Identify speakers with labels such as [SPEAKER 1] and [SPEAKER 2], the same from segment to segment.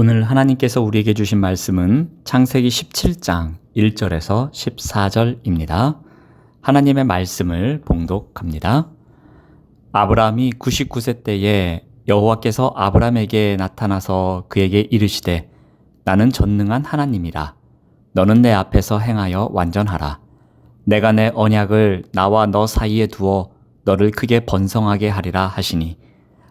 [SPEAKER 1] 오늘 하나님께서 우리에게 주신 말씀은 창세기 17장 1절에서 14절입니다. 하나님의 말씀을 봉독합니다. 아브라함이 99세 때에 여호와께서 아브라함에게 나타나서 그에게 이르시되 나는 전능한 하나님이라 너는 내 앞에서 행하여 완전하라 내가 내 언약을 나와 너 사이에 두어 너를 크게 번성하게 하리라 하시니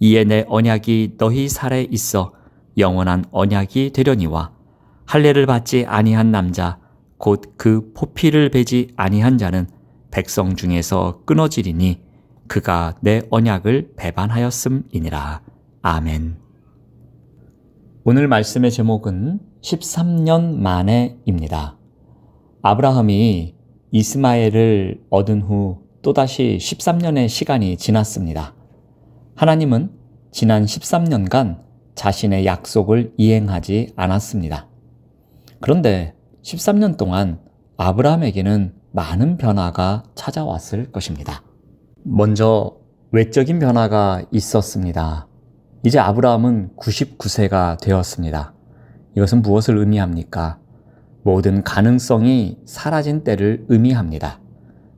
[SPEAKER 1] 이에 내 언약이 너희 살에 있어 영원한 언약이 되려니와 할례를 받지 아니한 남자 곧 그 포피를 베지 아니한 자는 백성 중에서 끊어지리니 그가 내 언약을 배반하였음이니라. 아멘. 오늘 말씀의 제목은 13년 만에입니다. 아브라함이 이스마엘을 얻은 후 또다시 13년의 시간이 지났습니다. 하나님은 지난 13년간 자신의 약속을 이행하지 않았습니다. 그런데 13년 동안 아브라함에게는 많은 변화가 찾아왔을 것입니다. 먼저 외적인 변화가 있었습니다. 이제 아브라함은 99세가 되었습니다. 이것은 무엇을 의미합니까? 모든 가능성이 사라진 때를 의미합니다.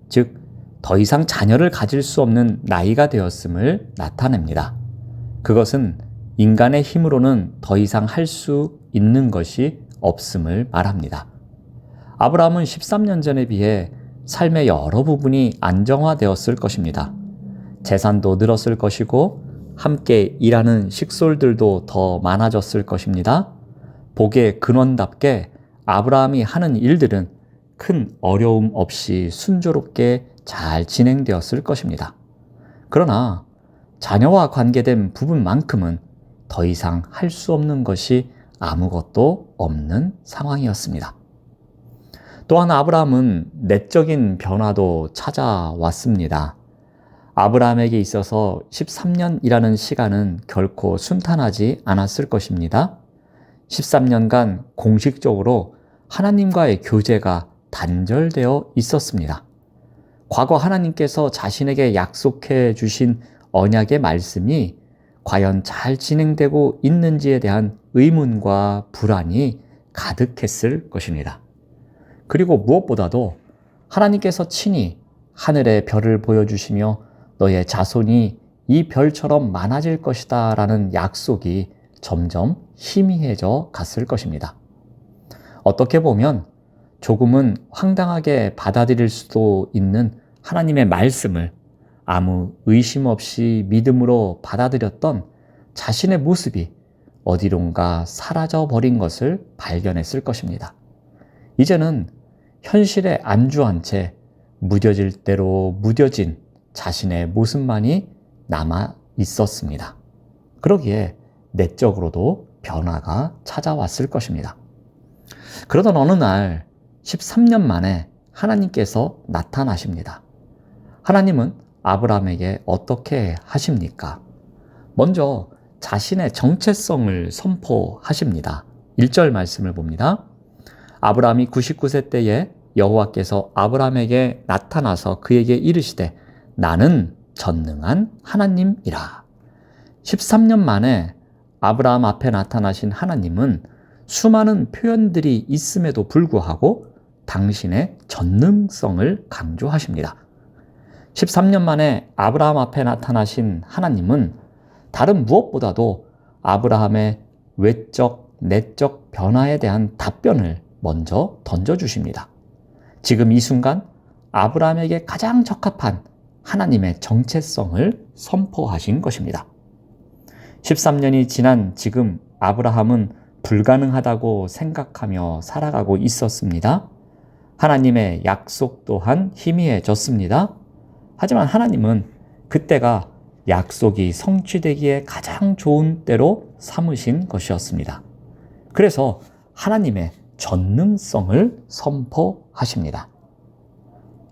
[SPEAKER 1] 즉, 더 이상 자녀를 가질 수 없는 나이가 되었음을 나타냅니다. 그것은 인간의 힘으로는 더 이상 할 수 있는 것이 없음을 말합니다. 아브라함은 13년 전에 비해 삶의 여러 부분이 안정화되었을 것입니다. 재산도 늘었을 것이고 함께 일하는 식솔들도 더 많아졌을 것입니다. 복의 근원답게 아브라함이 하는 일들은 큰 어려움 없이 순조롭게 잘 진행되었을 것입니다. 그러나 자녀와 관계된 부분만큼은 더 이상 할 수 없는 것이 아무것도 없는 상황이었습니다. 또한 아브라함은 내적인 변화도 찾아왔습니다. 아브라함에게 있어서 13년이라는 시간은 결코 순탄하지 않았을 것입니다. 13년간 공식적으로 하나님과의 교제가 단절되어 있었습니다. 과거 하나님께서 자신에게 약속해 주신 언약의 말씀이 과연 잘 진행되고 있는지에 대한 의문과 불안이 가득했을 것입니다. 그리고 무엇보다도 하나님께서 친히 하늘의 별을 보여주시며 너의 자손이 이 별처럼 많아질 것이다 라는 약속이 점점 희미해져 갔을 것입니다. 어떻게 보면 조금은 황당하게 받아들일 수도 있는 하나님의 말씀을 아무 의심 없이 믿음으로 받아들였던 자신의 모습이 어디론가 사라져 버린 것을 발견했을 것입니다. 이제는 현실에 안주한 채 무뎌질 대로 무뎌진 자신의 모습만이 남아 있었습니다. 그러기에 내적으로도 변화가 찾아왔을 것입니다. 그러던 어느 날 13년 만에 하나님께서 나타나십니다. 하나님은 아브라함에게 어떻게 하십니까? 먼저 자신의 정체성을 선포하십니다. 1절 말씀을 봅니다. 아브라함이 99세 때에 여호와께서 아브라함에게 나타나서 그에게 이르시되 나는 전능한 하나님이라. 13년 만에 아브라함 앞에 나타나신 하나님은 수많은 표현들이 있음에도 불구하고 당신의 전능성을 강조하십니다. 13년 만에 아브라함 앞에 나타나신 하나님은 다른 무엇보다도 아브라함의 외적, 내적 변화에 대한 답변을 먼저 던져주십니다. 지금 이 순간 아브라함에게 가장 적합한 하나님의 정체성을 선포하신 것입니다. 13년이 지난 지금 아브라함은 불가능하다고 생각하며 살아가고 있었습니다. 하나님의 약속 또한 희미해졌습니다. 하지만 하나님은 그때가 약속이 성취되기에 가장 좋은 때로 삼으신 것이었습니다. 그래서 하나님의 전능성을 선포하십니다.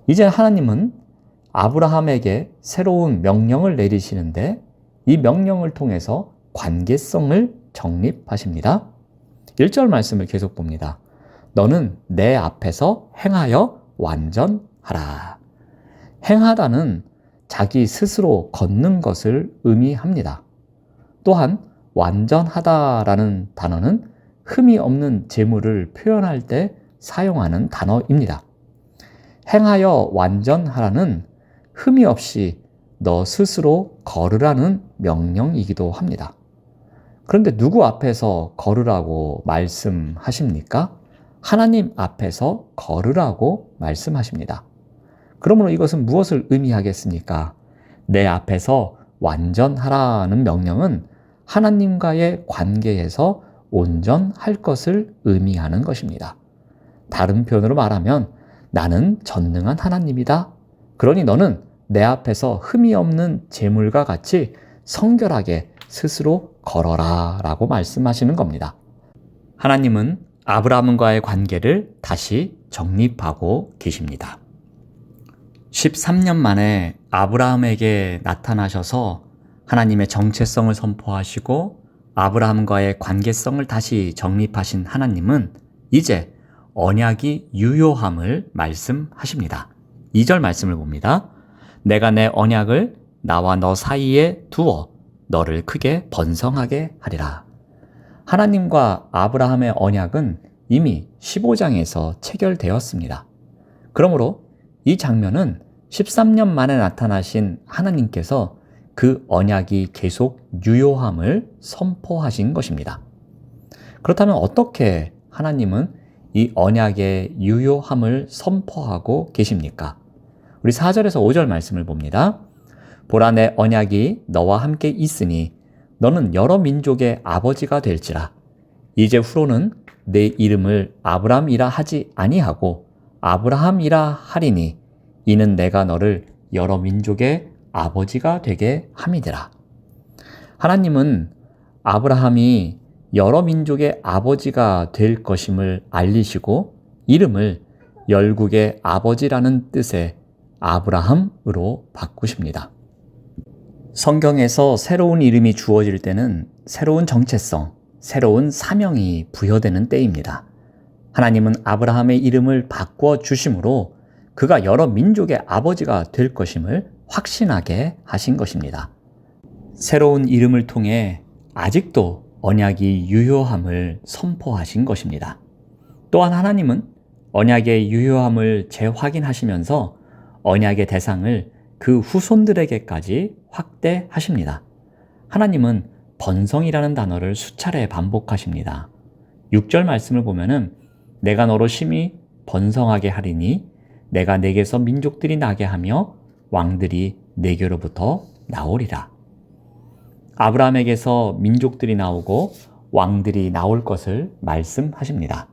[SPEAKER 1] 이제 하나님은 아브라함에게 새로운 명령을 내리시는데 이 명령을 통해서 관계성을 정립하십니다. 1절 말씀을 계속 봅니다. 너는 내 앞에서 행하여 완전하라. 행하다는 자기 스스로 걷는 것을 의미합니다. 또한 완전하다라는 단어는 흠이 없는 재물을 표현할 때 사용하는 단어입니다. 행하여 완전하라는 흠이 없이 너 스스로 걸으라는 명령이기도 합니다. 그런데 누구 앞에서 걸으라고 말씀하십니까? 하나님 앞에서 걸으라고 말씀하십니다. 그러므로 이것은 무엇을 의미하겠습니까? 내 앞에서 완전하라는 명령은 하나님과의 관계에서 온전할 것을 의미하는 것입니다. 다른 표현으로 말하면 나는 전능한 하나님이다. 그러니 너는 내 앞에서 흠이 없는 재물과 같이 성결하게 스스로 걸어라 라고 말씀하시는 겁니다. 하나님은 아브라함과의 관계를 다시 정립하고 계십니다. 13년 만에 아브라함에게 나타나셔서 하나님의 정체성을 선포하시고 아브라함과의 관계성을 다시 정립하신 하나님은 이제 언약이 유효함을 말씀하십니다. 2절 말씀을 봅니다. 내가 내 언약을 나와 너 사이에 두어 너를 크게 번성하게 하리라. 하나님과 아브라함의 언약은 이미 15장에서 체결되었습니다. 그러므로 이 장면은 13년 만에 나타나신 하나님께서 그 언약이 계속 유효함을 선포하신 것입니다. 그렇다면 어떻게 하나님은 이 언약의 유효함을 선포하고 계십니까? 우리 4절에서 5절 말씀을 봅니다. 보라 내 언약이 너와 함께 있으니 너는 여러 민족의 아버지가 될지라. 이제 후로는 내 이름을 아브람이라 하지 아니하고 아브라함이라 하리니 이는 내가 너를 여러 민족의 아버지가 되게 함이되라. 하나님은 아브라함이 여러 민족의 아버지가 될 것임을 알리시고 이름을 열국의 아버지라는 뜻의 아브라함으로 바꾸십니다. 성경에서 새로운 이름이 주어질 때는 새로운 정체성, 새로운 사명이 부여되는 때입니다. 하나님은 아브라함의 이름을 바꿔 주심으로 그가 여러 민족의 아버지가 될 것임을 확신하게 하신 것입니다. 새로운 이름을 통해 아직도 언약이 유효함을 선포하신 것입니다. 또한 하나님은 언약의 유효함을 재확인하시면서 언약의 대상을 그 후손들에게까지 확대하십니다. 하나님은 번성이라는 단어를 수차례 반복하십니다. 6절 말씀을 보면은 내가 너로 심히 번성하게 하리니 내가 내게서 민족들이 나게 하며 왕들이 내게로부터 나오리라. 아브라함에게서 민족들이 나오고 왕들이 나올 것을 말씀하십니다.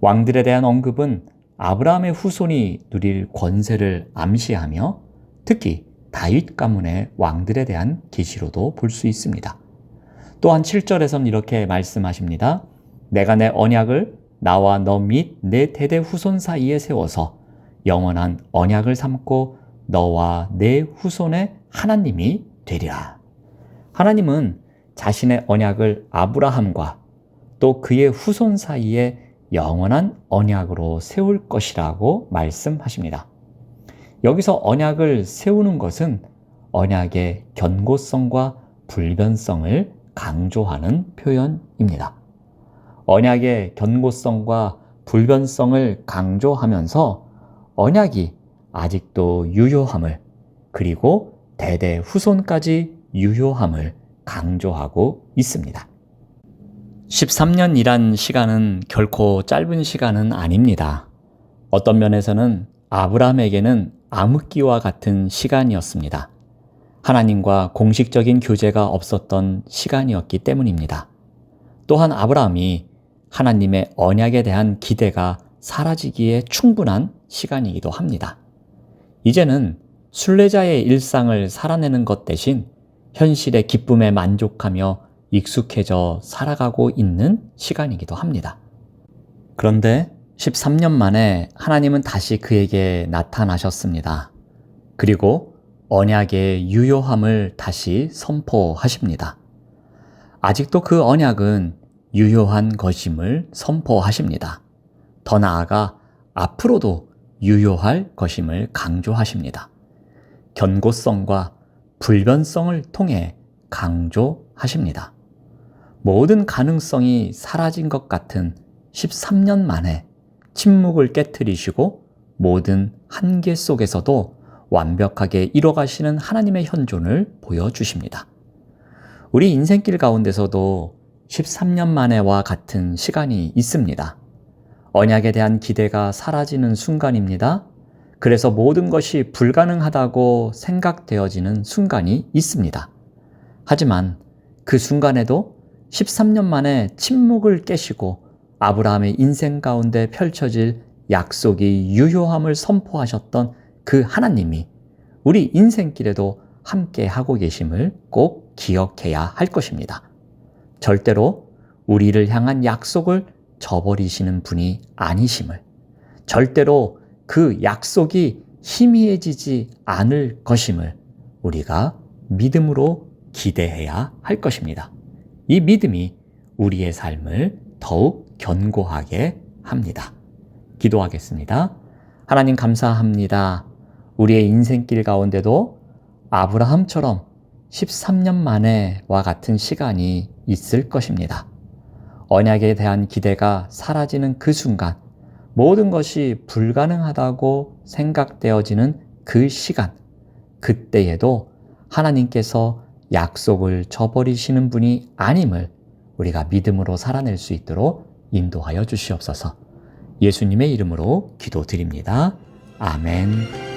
[SPEAKER 1] 왕들에 대한 언급은 아브라함의 후손이 누릴 권세를 암시하며 특히 다윗 가문의 왕들에 대한 계시로도 볼 수 있습니다. 또한 7절에선 이렇게 말씀하십니다. 내가 내 언약을 나와 너 및 내 대대 후손 사이에 세워서 영원한 언약을 삼고 너와 내 후손의 하나님이 되리라. 하나님은 자신의 언약을 아브라함과 또 그의 후손 사이에 영원한 언약으로 세울 것이라고 말씀하십니다. 여기서 언약을 세우는 것은 언약의 견고성과 불변성을 강조하는 표현입니다. 언약의 견고성과 불변성을 강조하면서 언약이 아직도 유효함을 그리고 대대 후손까지 유효함을 강조하고 있습니다. 13년이란 시간은 결코 짧은 시간은 아닙니다. 어떤 면에서는 아브라함에게는 암흑기와 같은 시간이었습니다. 하나님과 공식적인 교제가 없었던 시간이었기 때문입니다. 또한 아브라함이 하나님의 언약에 대한 기대가 사라지기에 충분한 시간이기도 합니다. 이제는 순례자의 일상을 살아내는 것 대신 현실의 기쁨에 만족하며 익숙해져 살아가고 있는 시간이기도 합니다. 그런데 13년 만에 하나님은 다시 그에게 나타나셨습니다. 그리고 언약의 유효함을 다시 선포하십니다. 아직도 그 언약은 유효한 것임을 선포하십니다. 더 나아가 앞으로도 유효할 것임을 강조하십니다. 견고성과 불변성을 통해 강조하십니다. 모든 가능성이 사라진 것 같은 13년 만에 침묵을 깨뜨리시고 모든 한계 속에서도 완벽하게 이뤄가시는 하나님의 현존을 보여주십니다. 우리 인생길 가운데서도 13년 만에와 같은 시간이 있습니다. 언약에 대한 기대가 사라지는 순간입니다. 그래서 모든 것이 불가능하다고 생각되어지는 순간이 있습니다. 하지만 그 순간에도 13년 만에 침묵을 깨시고 아브라함의 인생 가운데 펼쳐질 약속이 유효함을 선포하셨던 그 하나님이 우리 인생길에도 함께 하고 계심을 꼭 기억해야 할 것입니다. 절대로 우리를 향한 약속을 저버리시는 분이 아니심을, 절대로 그 약속이 희미해지지 않을 것임을 우리가 믿음으로 기대해야 할 것입니다. 이 믿음이 우리의 삶을 더욱 견고하게 합니다. 기도하겠습니다. 하나님 감사합니다. 우리의 인생길 가운데도 아브라함처럼 13년 만에와 같은 시간이 있을 것입니다. 언약에 대한 기대가 사라지는 그 순간 모든 것이 불가능하다고 생각되어지는 그 시간, 그때에도 하나님께서 약속을 저버리시는 분이 아님을 우리가 믿음으로 살아낼 수 있도록 인도하여 주시옵소서. 예수님의 이름으로 기도드립니다. 아멘.